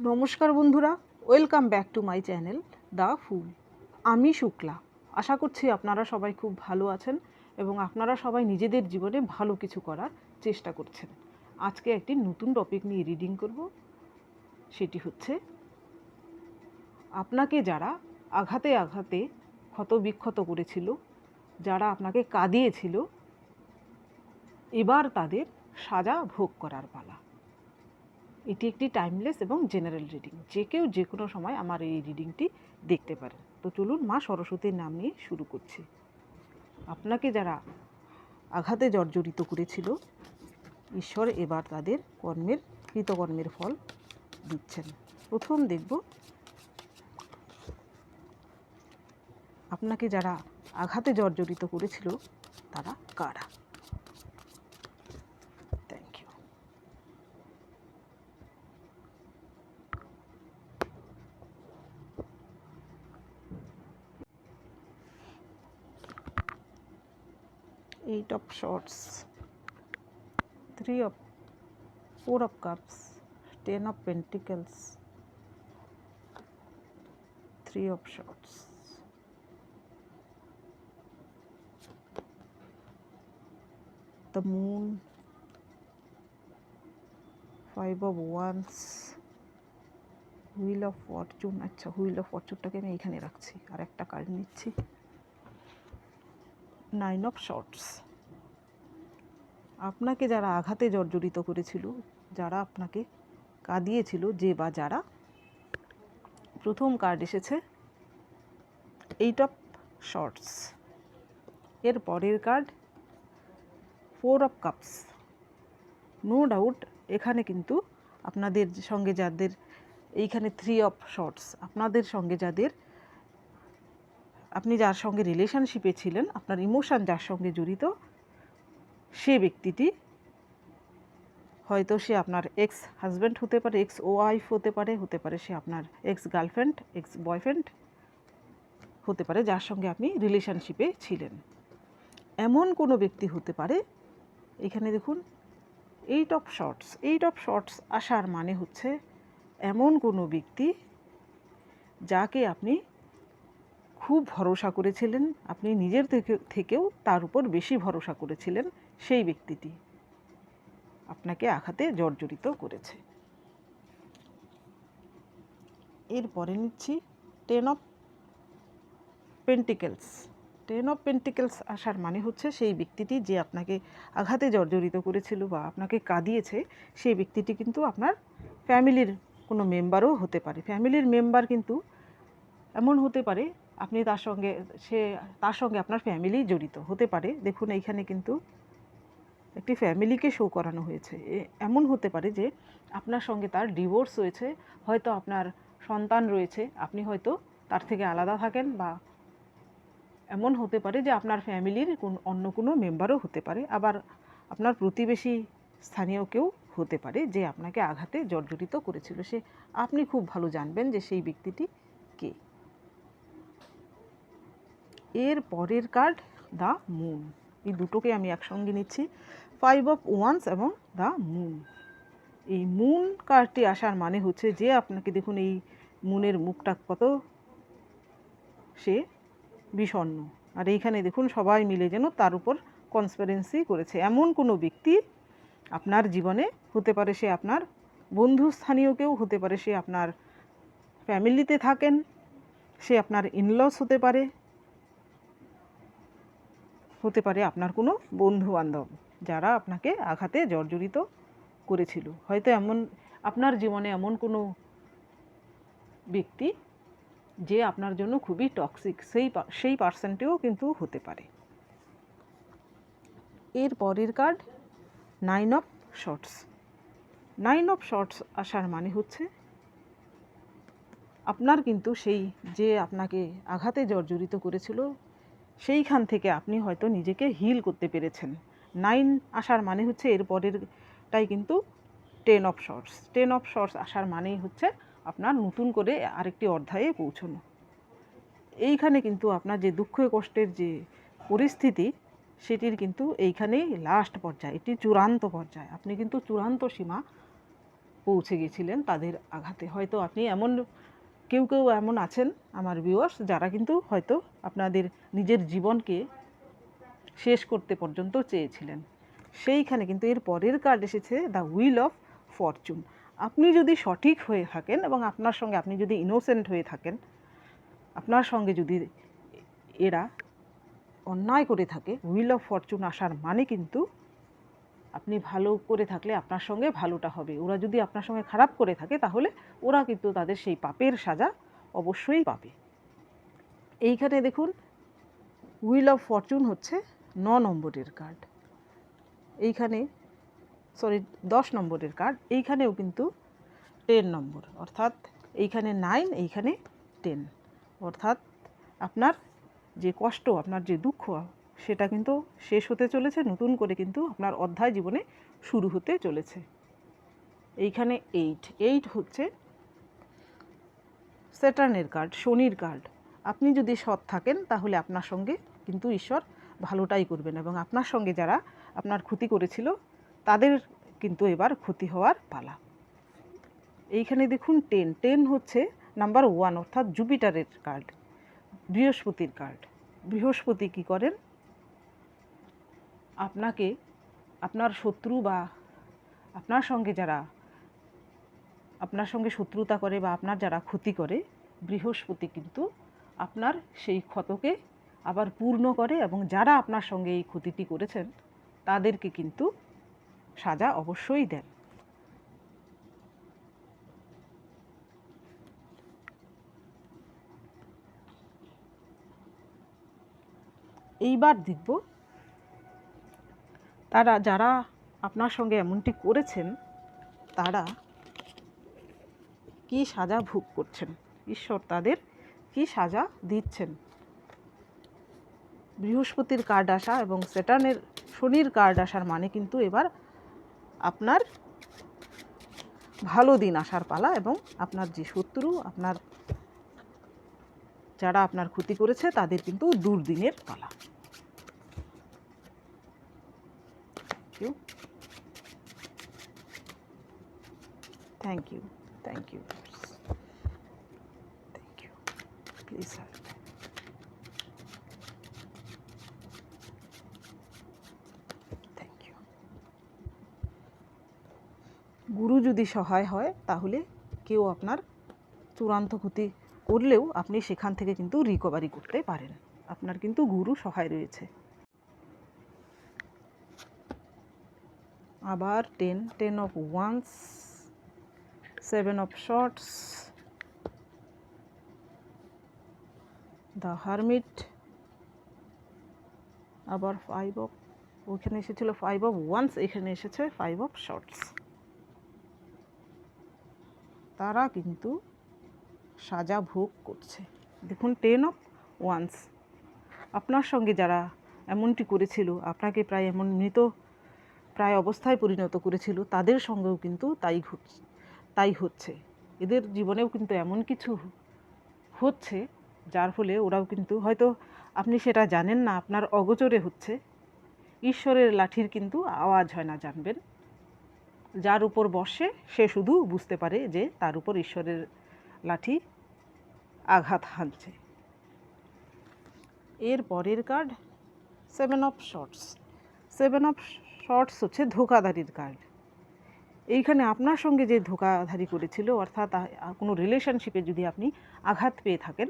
নমস্কার বন্ধুরা, welcome back to my channel the fool আমি শুক্লা। আশা করছি আপনারা সবাই খুব ভালো আছেন এবং আপনারা সবাই নিজেদের জীবনে ভালো কিছু করার চেষ্টা করছেন। আজকে একটি নতুন টপিক নিয়ে রিডিং করব। সেটি হচ্ছে, আপনাকে যারা আঘাতে আঘাতে ক্ষত বিক্ষত করেছিল, যারা আপনাকে কাঁদিয়েছিল, এবার তাদের সাজা ভোগ করার পালা। এটি একটি টাইমলেস এবং জেনারেল রিডিং যে কেউ যে কোনো সময় আমার এই রিডিংটি দেখতে পারেন। তো চলুন মা সরস্বতীর নাম নিয়ে শুরু করছি। আপনাকে যারা আঘাতে জর্জরিত করেছিল, ঈশ্বর এবার তাদের কর্মের, কৃতকর্মের ফল দিচ্ছেন। প্রথম দেখব, আপনাকে যারা আঘাতে জর্জরিত করেছিল, তারা কারা thank you eight of swords three of four of cups ten of pentacles three of swords the moon five of wands wheel of fortune আচ্ছা হুইল অফ ফরচুনটাকে আমি এইখানে রাখছি আর একটা কার্ড নিচ্ছি নাইন অফ শর্টস আপনাকে যারা আঘাতে জর্জরিত করেছিল, যারা আপনাকে কাঁদিয়েছিল, যে বা যারা, প্রথম কার্ড এসেছে এইট অফ শর্টস এর পরের card four of cups no doubt এখানে কিন্তু আপনাদের সঙ্গে যাদের, এইখানে থ্রি অফ শর্টস আপনাদের সঙ্গে যাদের আপনি যার সঙ্গে রিলেশনশিপে ছিলেন, আপনার ইমোশান যার সঙ্গে জড়িত, সে ব্যক্তিটি হয়তো সে আপনার এক্স হাজব্যান্ড হতে পারে এক্স ওয়াইফ হতে পারে হতে পারে সে আপনার এক্স গার্লফ্রেন্ড এক্স বয়ফ্রেন্ড হতে পারে যার সঙ্গে আপনি রিলেশনশিপে ছিলেন। এমন কোনো ব্যক্তি হতে পারে, এখানে দেখুন eight of swords eight of swords আসার মানে হচ্ছে এমন কোনো ব্যক্তি যাকে আপনি খুব ভরসা করেছিলেন, আপনি নিজের থেকে, থেকেও তার উপর বেশি ভরসা করেছিলেন সেই ব্যক্তিটি। আপনাকে আঘাতে জর্জরিত করেছে। এরপরে নিচ্ছি ten of pentacles ten of pentacles আসার মানে হচ্ছে সেই ব্যক্তিটি যে আপনাকে আঘাতে জর্জরিত করেছিল বা আপনাকে কাঁদিয়েছে, সেই ব্যক্তিটি কিন্তু আপনার ফ্যামিলির কোনো মেম্বারও হতে পারে। ফ্যামিলির মেম্বার কিন্তু এমন হতে পারে আপনি তার সঙ্গে, সে তার সঙ্গে আপনার ফ্যামিলি জড়িত, হতে পারে। দেখুন, এইখানে কিন্তু একটি ফ্যামিলিকে শো করানো হয়েছে। এমন হতে পারে যে আপনার সঙ্গে তার ডিভোর্স হয়েছে, হয়তো আপনার সন্তান রয়েছে, আপনি হয়তো তার থেকে আলাদা থাকেন বা এমন হতে পারে যে আপনার ফ্যামিলির কোন, অন্য কোনো মেম্বারও হতে পারে। আবার আপনার প্রতিবেশী স্থানীয় কেউ হতে পারে যে আপনাকে আঘাতে জর্জরিত করেছিল। সে, আপনি খুব ভালো জানবেন যে সেই ব্যক্তিটি কে এর পরের কার্ড দ্য মুন এই দুটোকে আমি একসঙ্গে নিচ্ছি। ফাইভ অফ ওয়ান্স এবং দ্য মুন এই মুন কার্ডটি আসার মানে হচ্ছে যে আপনাকে দেখুন এই মুনের মুখটা কত সে বিষণ্ণ আর এইখানে দেখুন সবাই মিলে যেন তার উপর কনসপারেন্সি করেছে। এমন কোনো ব্যক্তি আপনার জীবনে হতে পারে সে আপনার বন্ধু স্থানীয় কেউ, হতে পারে সে আপনার ফ্যামিলিতে থাকেন, সে আপনার ইনলস হতে পারে হতে পারে আপনার কোনো বন্ধু বান্ধব যারা আপনাকে আঘাতে জর্জরিত করেছিল। হয়তো এমন, আপনার জীবনে এমন কোনো ব্যক্তি যে আপনার জন্য খুবই টক্সিক সেই সেই পার্সেন্টেও কিন্তু হতে পারে। এর পরের card nine of swords nine of swords আসার মানে হচ্ছে, আপনার কিন্তু সেই যে আপনাকে আঘাতে জর্জরিত করেছিল সেইখান থেকে আপনি হয়তো নিজেকে হিল করতে পেরেছেন। নাইন আসার মানে হচ্ছে এর পরেরটাই কিন্তু ten of swords ten of swords আসার মানেই হচ্ছে আপনার নতুন করে আরেকটি অধ্যায়ে পৌঁছানো। এইখানে কিন্তু আপনার যে দুঃখ কষ্টের যে পরিস্থিতি, সেটির কিন্তু এইখানেই লাস্ট পর্যায়ে, এটি চূড়ান্ত পর্যায়ে। আপনি কিন্তু চূড়ান্ত সীমা পৌঁছে গেছিলেন তাদের আঘাতে। হয়তো আপনি এমন কেউ কেউ এমন আছেন আমার ভিউয়ার্স যারা কিন্তু হয়তো আপনাদের নিজের জীবনকে শেষ করতে পর্যন্ত চেয়েছিলেন। সেইখানে কিন্তু এর পরের কার্ড এসেছে দ্য উইল অফ ফরচুন আপনি যদি সঠিক হয়ে থাকেন এবং আপনার সঙ্গে আপনি যদি ইনোসেন্ট হয়ে থাকেন, আপনার সঙ্গে যদি এরা অন্যায় করে থাকে উইল অফ ফরচুন আসার মানে কিন্তু আপনি ভালো করে থাকলে আপনার সঙ্গে ভালোটা হবে। ওরা যদি আপনার সঙ্গে খারাপ করে থাকে, তাহলে ওরা কিন্তু তাদের সেই পাপের সাজা অবশ্যই পাবে। এইখানে দেখুন উইল অফ ফরচুন হচ্ছে ন নম্বরের কার্ড এইখানে সরি দশ নম্বরের কার্ড এইখানেও কিন্তু টেন নম্বর। অর্থাৎ এইখানে নাইন এইখানে টেন অর্থাৎ আপনার যে কষ্ট, আপনার যে দুঃখ সেটা কিন্তু শেষ হতে চলেছে, নতুন করে কিন্তু আপনার অধ্যায় জীবনে শুরু হতে চলেছে। এইখানে এইট এইট হচ্ছে স্যাটার্নের কার্ড শনির কার্ড আপনি যদি সৎ থাকেন, তাহলে আপনার সঙ্গে কিন্তু ঈশ্বর ভালোটাই করবেন এবং আপনার সঙ্গে যারা আপনার ক্ষতি করেছিল, তাদের কিন্তু এবার ক্ষতি হওয়ার পালা। এইখানে দেখুন টেন টেন হচ্ছে নাম্বার ওয়ান অর্থাৎ জুপিটারের কার্ড বৃহস্পতির কার্ড বৃহস্পতি কী করেন? আপনাকে, আপনার শত্রু বা আপনার সঙ্গে যারা, আপনার সঙ্গে শত্রুতা করে বা আপনার যারা ক্ষতি করে, বৃহস্পতি কিন্তু আপনার সেই ক্ষতকে আবার পূর্ণ করে এবং যারা আপনার সঙ্গে এই ক্ষতিটি করেছেন, তাদেরকে কিন্তু সাজা অবশ্যই দেন। এইবার দেখব তারা, যারা আপনার সঙ্গে এমনটি করেছেন, তারা কি সাজা ভোগ করছেন? ঈশ্বর তাদের কি সাজা দিচ্ছেন? বৃহস্পতির কার্ড আসা এবং স্যাটার্নের শনির কার্ড আসার মানে কিন্তু এবার আপনার ভালো দিন আসার পালা এবং আপনার যে শত্রু, আপনার, যারা আপনার ক্ষতি করেছে, তাদের কিন্তু দুর্দিনের পালা। Thank you thank you thank you please help thank you গুরু যদি সহায় হয়, তাহলে কেউ আপনার চূড়ান্ত ক্ষতি করলেও আপনি সেখান থেকে কিন্তু রিকভারি করতে পারেন। আপনার কিন্তু গুরু সহায় রয়েছে। আবার ten ten of wands seven of swords the hermit আবার ফাইভ অফ ওইখানে এসেছিল ফাইভ অফ ওয়ান্স এখানে এসেছে ফাইভ অফ শর্টস তারা কিন্তু সাজা ভোগ করছে। দেখুন টেন অফ ওয়ান্স আপনার সঙ্গে যারা এমনটি করেছিল, আপনাকে প্রায় এমন মৃত প্রায় অবস্থায় পরিণত করেছিল, তাদের সঙ্গেও কিন্তু তাই ঘটছে তাই হচ্ছে। এদের জীবনেও কিন্তু এমন কিছু হচ্ছে, যার ফলে ওরাও কিন্তু হয়তো আপনি সেটা জানেন না, আপনার অগোচরে হচ্ছে। ঈশ্বরের লাঠির কিন্তু আওয়াজ হয় না, জানবেন? যার উপর বসে সে শুধু বুঝতে পারে যে তার উপর ঈশ্বরের লাঠি আঘাত হানছে। এর পরের card seven of swords seven of swords হচ্ছে ধোকাধারির কার্ড। এইখানে আপনার সঙ্গে যে ধোকাধারি করেছিল, অর্থাৎ কোনো রিলেশনশিপে যদি আপনি আঘাত পেয়ে থাকেন,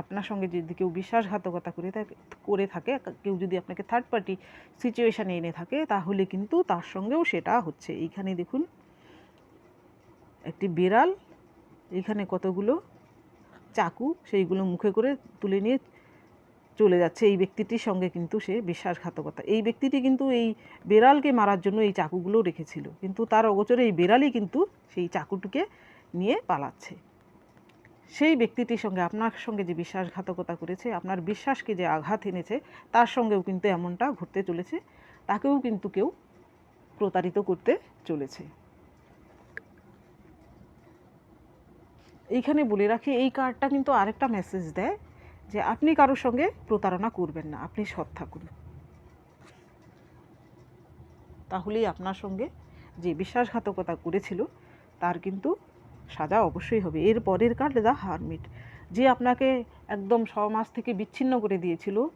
আপনার সঙ্গে যদি কেউ বিশ্বাসঘাতকতা করে থাকে করে থাকে কেউ যদি আপনাকে থার্ড পার্টি সিচুয়েশানে এনে থাকে, তাহলে কিন্তু তার সঙ্গেও সেটা হচ্ছে। এইখানে দেখুন, একটি বিড়াল, এইখানে কতগুলো চাকু, সেইগুলো মুখে করে তুলে নিয়ে চলে যাচ্ছে, এই ব্যক্তিটির সঙ্গে কিন্তু সে বিশ্বাসঘাতকতা। এই ব্যক্তিটি কিন্তু এই বেড়ালকে মারার জন্য এই চাকুগুলো রেখেছিল। কিন্তু তার অগোচরে এই বেড়ালই কিন্তু সেই চাকুটিকে নিয়ে পালাচ্ছে। সেই ব্যক্তিটির সঙ্গে, আপনার সঙ্গে যে বিশ্বাসঘাতকতা করেছে, আপনার বিশ্বাসকে যে আঘাত এনেছে, তার সঙ্গেও কিন্তু এমনটা ঘটতে চলেছে। তাকেও কিন্তু কেউ প্রতারিত করতে চলেছে। এইখানে বলে রাখি, এই কার্ডটা কিন্তু আরেকটা মেসেজ দেয়। যে আপনি কারোর সঙ্গে প্রতারণা করবেন না, আপনি সৎ থাকুন। তাহলেই আপনার সঙ্গে যে বিশ্বাসঘাতকতা করেছিল, তার কিন্তু সাজা অবশ্যই হবে। এর পরের কার্ড দ্য হারমিট। যে আপনাকে একদম সমাজ থেকে বিচ্ছিন্ন করে দিয়েছিল,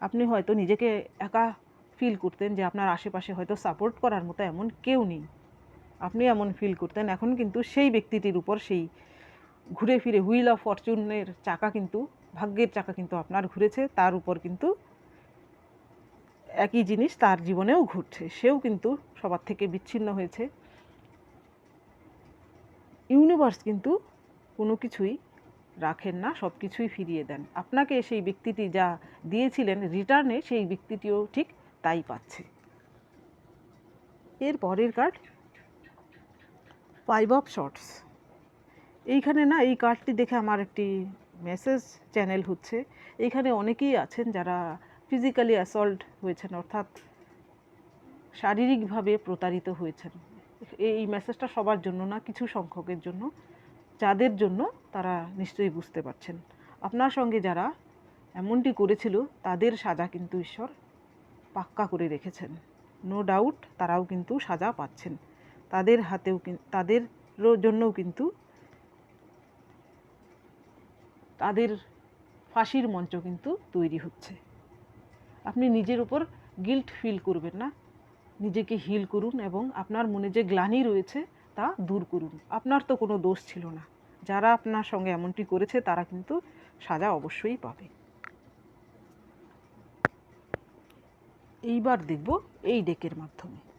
আপনি হয়তো নিজেকে একা ফিল করতেন যে আপনার আশেপাশে হয়তো সাপোর্ট করার মতো এমন কেউ নেই। আপনি এমন ফিল করতেন। এখন কিন্তু সেই ব্যক্তিটির উপর সেই ঘুরে ফিরে হুইল অফ ফরচুনের চাকা কিন্তু ভাগ্যের চাকা কিন্তু আপনার ঘুরেছে, তার উপর কিন্তু একই জিনিস তার জীবনেও ঘুরছে, সেও কিন্তু সবার থেকে বিচ্ছিন্ন হয়েছে। ইউনিভার্স কিন্তু কোনো কিছুই রাখেন না, সব কিছুই ফিরিয়ে দেন। আপনাকে সেই ব্যক্তিটি যা দিয়েছিলেন রিটার্নে সেই ব্যক্তিটিও ঠিক তাই পাচ্ছে। এর পরের কার্ড ফাইভ অফ শর্টস এইখানে না, এই কার্ডটি দেখে আমার একটি মেসেজ চ্যানেল হচ্ছে। এখানে অনেকেই আছেন যারা ফিজিক্যালি অ্যাসল্ট হয়েছেন, অর্থাৎ শারীরিকভাবে প্রতারিত হয়েছেন। এই মেসেজটা সবার জন্য না, কিছু সংখ্যকের জন্য। যাদের জন্য তারা নিশ্চয়ই বুঝতে পারছেন। আপনার সঙ্গে যারা এমনটি করেছিল, তাদের সাজা কিন্তু ঈশ্বর পাক্কা করে রেখেছেন। নো ডাউট তারাও কিন্তু সাজা পাচ্ছেন। তাদের হাতেও কিন- তাদের জন্যও কিন্তু তাদের ফাঁসির মঞ্চ কিন্তু তৈরি হচ্ছে। আপনি নিজের উপর গিল্ট ফিল করবেন না। নিজেকে হিল করুন এবং আপনার মনে যে গ্লানি রয়েছে তা দূর করুন। আপনার তো কোনো দোষ ছিল না। যারা আপনার সঙ্গে এমনটি করেছে, তারা কিন্তু সাজা অবশ্যই পাবে। এইবার দেখব এই ডেকের মাধ্যমে।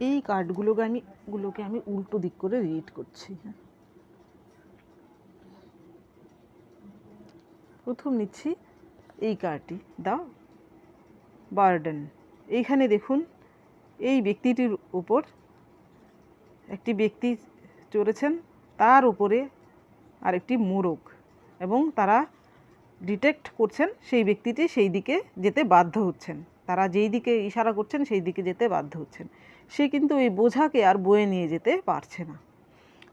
এই কার্ডগুলোকে আমি, গুলোকে আমি উল্টো দিক করে রিড করছি হ্যাঁ। প্রথম নিচ্ছি এই কার্ডটি দা বার্ডেন এইখানে দেখুন, এই ব্যক্তিটির উপর একটি ব্যক্তি চড়েছেন, তার উপরে আরেকটি মোরগ এবং তারা ডিটেক্ট করছেন সেই ব্যক্তিটি সেই দিকে যেতে বাধ্য হচ্ছেন। তারা যেই দিকে ইশারা করছেন সেই দিকে যেতে বাধ্য হচ্ছেন। সে কিন্তু এই বোঝাকে আর বয়ে নিয়ে যেতে পারছে না।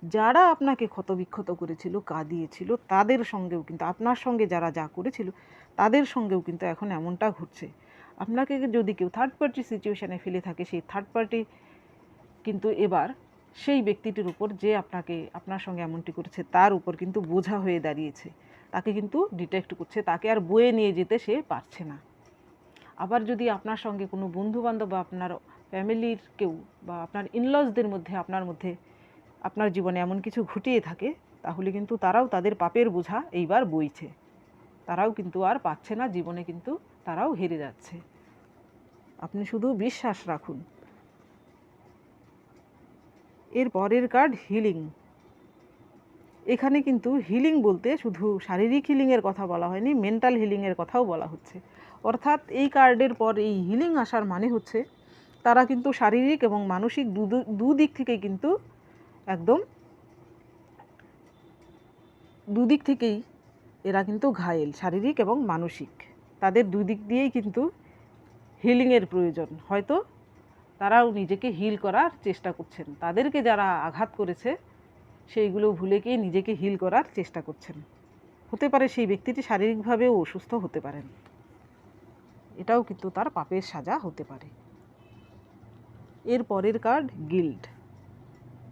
যারা আপনাকে ক্ষতবিক্ষত করেছিল, কাঁদিয়েছিল, তাদের সঙ্গেও কিন্তু, আপনার সঙ্গে যারা যা করেছিল, তাদের সঙ্গেও কিন্তু এখন এমনটা ঘটছে। আপনাকে যদি কেউ থার্ড পার্টি সিচুয়েশানে ফেলে থাকে, সেই থার্ড পার্টি কিন্তু এবার সেই ব্যক্তিটির উপর যে আপনাকে, আপনার সঙ্গে এমনটি করেছে, তার উপর কিন্তু বোঝা হয়ে দাঁড়িয়েছে। তাকে কিন্তু ডিটেক্ট করছে, তাকে আর বয়ে নিয়ে যেতে সে পারছে না। আবার যদি আপনার সঙ্গে কোনো বন্ধুবান্ধব বা আপনার ফ্যামিলির কেউ বা আপনার ইনলজদের মধ্যে, আপনার মধ্যে আপনার জীবনে এমন কিছু ঘটিয়ে থাকে, তাহলে কিন্তু তারাও তাদের পাপের বোঝা এইবার বইছে। তারাও কিন্তু আর পাচ্ছে না, জীবনে কিন্তু তারাও হেরে যাচ্ছে। আপনি শুধু বিশ্বাস রাখুন। এর পরের কার্ড হিলিং এখানে কিন্তু হিলিং বলতে শুধু শারীরিক হিলিংয়ের কথা বলা হয়নি মেন্টাল হিলিংয়ের কথাও বলা হচ্ছে। অর্থাৎ এই কার্ডের পর এই হিলিং আসার মানে হচ্ছে তারা কিন্তু শারীরিক এবং মানসিক দুদিক থেকেই কিন্তু একদম দুদিক থেকেই এরা কিন্তু ঘায়েল, শারীরিক এবং মানসিক। তাদের দুদিক দিয়েই কিন্তু হিলিংয়ের প্রয়োজন। হয়তো তারাও নিজেকে হিল করার চেষ্টা করছেন। তাদেরকে যারা আঘাত করেছে, সেইগুলো ভুলে গিয়ে নিজেকে হিল করার চেষ্টা করছেন। হতে পারে সেই ব্যক্তিটি শারীরিকভাবেও অসুস্থ হতে পারেন। এটাও কিন্তু তার পাপের সাজা হতে পারে। এর পরের কার্ড গিল্ড।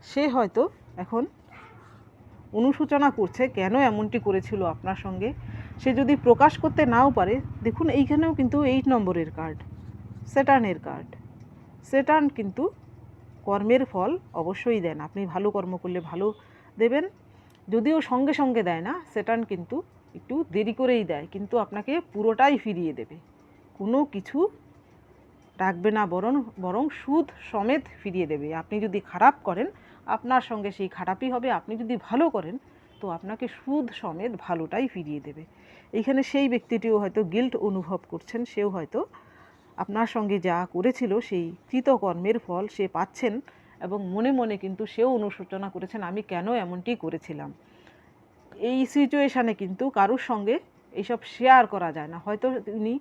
সে হয়তো এখন অনুশোচনা করছে কেন এমনটি করেছিল আপনার সঙ্গে। সে যদি প্রকাশ করতে নাও পারে, দেখুন এইখানেও কিন্তু এইট নম্বরের কার্ড সেটার্নের কার্ড। সেটার্ন কিন্তু কর্মের ফল অবশ্যই দেন, আপনি ভালো কর্ম করলে ভালো দেবেন। যদিও সঙ্গে সঙ্গে দেয় না, সেটান কিন্তু একটু দেরি করেই দেয়, কিন্তু আপনাকে পুরোটাই ফিরিয়ে দেবে। কোনো কিছু রাখবে না, বরং বরং সুদ সমেত ফিরিয়ে দেবে। আপনি যদি খারাপ করেন, আপনার সঙ্গে সেই খারাপই হবে। আপনি যদি ভালো করেন, তো আপনাকে সুদ সমেত ভালোটাই ফিরিয়ে দেবে। এইখানে সেই ব্যক্তিটিও হয়তো গিল্ট অনুভব করছেন। সেও হয়তো আপনার সঙ্গে যা করেছিল, সেই কৃতকর্মের ফল সে পাচ্ছেন এবং মনে মনে কিন্তু সেও অনুশোচনা করেছেন, আমি কেন এমনটি করেছিলাম? এই সিচুয়েশানে কিন্তু কারোর সঙ্গে এইসব শেয়ার করা যায় না। হয়তো উনি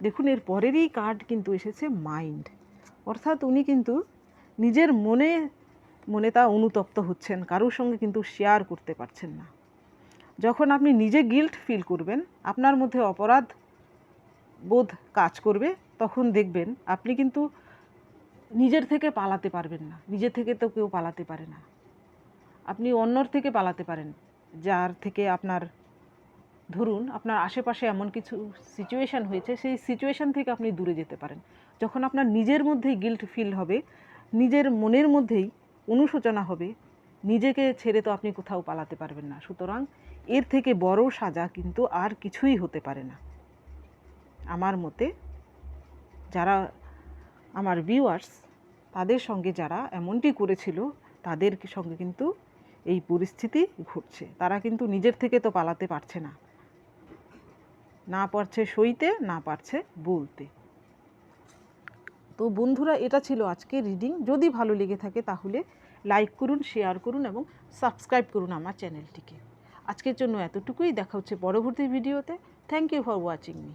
দেখুন, এর পরেরই কার্ড কিন্তু এসেছে মাইন্ড অর্থাৎ উনি কিন্তু নিজের মনে মনে তা অনুতপ্ত হচ্ছেন, কারোর সঙ্গে কিন্তু শেয়ার করতে পারছেন না। যখন আপনি নিজে গিল্ট ফিল করবেন, আপনার মধ্যে অপরাধ বোধ কাজ করবে, তখন দেখবেন আপনি কিন্তু নিজের থেকে পালাতে পারবেন না, নিজে থেকে তো কেউ পালাতে পারে না। আপনি অন্যর থেকে পালাতে পারেন, যার থেকে আপনার ধরুন আপনার আশেপাশে এমন কিছু সিচুয়েশান হয়েছে, সেই সিচুয়েশান থেকে আপনি দূরে যেতে পারেন। যখন আপনার নিজের মধ্যেই গিল্ট ফিল হবে, নিজের মনের মধ্যেই অনুশোচনা হবে, নিজেকে ছেড়ে তো আপনি কোথাও পালাতে পারবেন না। সুতরাং এর থেকে বড় সাজা কিন্তু আর কিছুই হতে পারে না। আমার মতে যারা, আমার ভিউয়ার্স তাদের সঙ্গে যারা এমনটি করেছিল, তাদের সঙ্গে কিন্তু এই পরিস্থিতি ঘটছে। তারা কিন্তু নিজের থেকে তো পালাতে পারছে না। না পারছে সইতে, না পারছে বলতে। তো বন্ধুরা, এটা ছিল আজকে রিডিং যদি ভালো লেগে থাকে তাহলে লাইক করুন শেয়ার করুন এবং সাবস্ক্রাইব করুন আমার চ্যানেলটিকে আজকের জন্য এতটুকুই। দেখা হচ্ছে পরবর্তী ভিডিওতে thank you for watching me